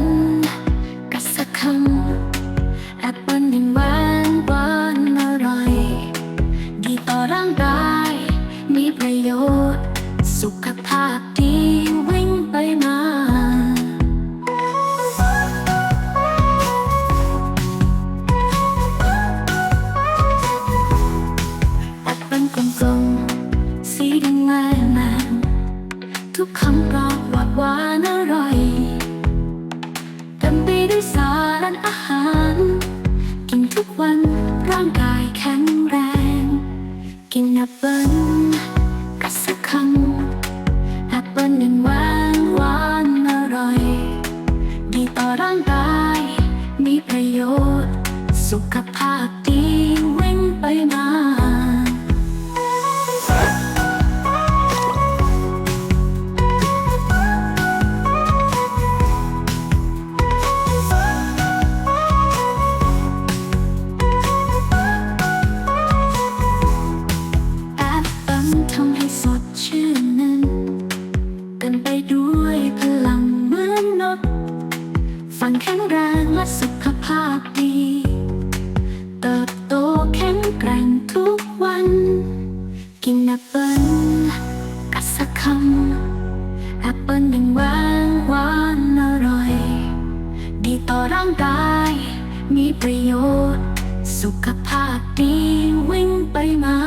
นกัดสักคำแอปเปิลยังหวานหวานอร่อย ดีต่อร่างกาย มีประโยชน์ สุขภาพ กินแอปเปิ้ลกัดสักคำแอปเปิ้ลหนึ่งหวานหวานอร่อย ดีต่อร่างกาย มีประโยชน์ สุขภาพดีวิ่งไปมา ฟันแข็งแรงและสุขภาพดี เติบโตแข็งแกร่งทุกวัน กินแอปเปิ้ลกัดสักคำแอปเปิ้ลหนึ่งหวานหวานอร่อย ดีต่อร่างกาย มีประโยชน์ สุขภาพดีวิ่งไปมา